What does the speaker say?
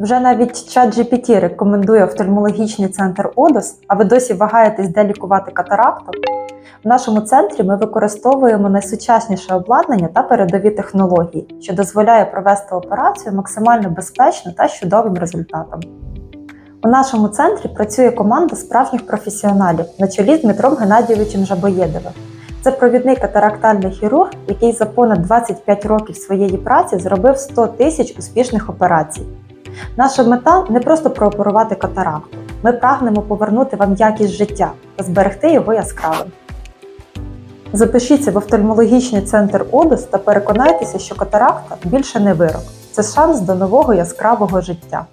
Вже навіть ChatGPT рекомендує офтальмологічний центр ОДОС, а ви досі вагаєтесь, де лікувати катаракту? В нашому центрі ми використовуємо найсучасніше обладнання та передові технології, що дозволяє провести операцію максимально безпечно та з чудовим результатом. У нашому центрі працює команда справжніх професіоналів на чолі з Дмитром Геннадійовичем Жабоєдовим. Це провідний катарактальний хірург, який за понад 25 років своєї праці зробив 100 тисяч успішних операцій. Наша мета не просто прооперувати катаракту. Ми прагнемо повернути вам якість життя та зберегти його яскравим. Запишіться в офтальмологічний центр ОДОС та переконайтеся, що катаракта більше не вирок. Це шанс до нового яскравого життя.